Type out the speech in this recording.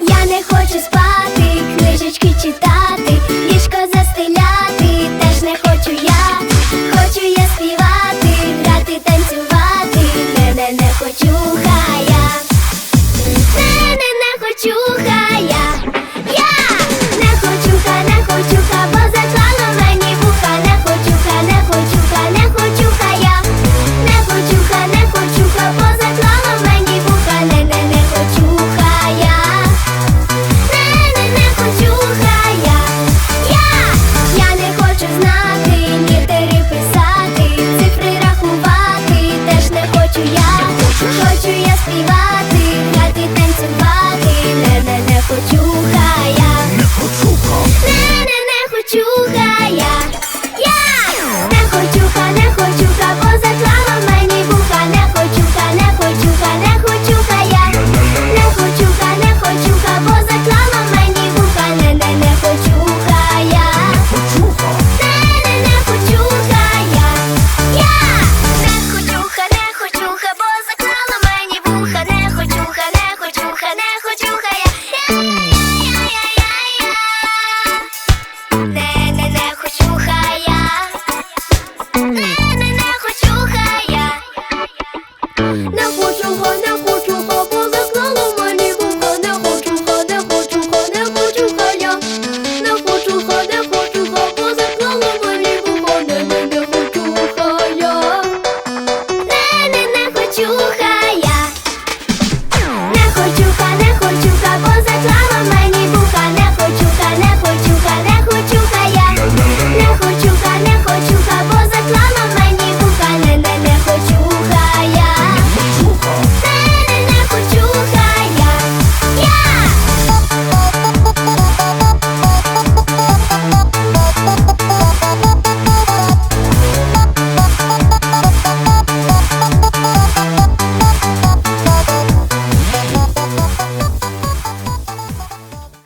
Я не хочу спати, книжечки читати.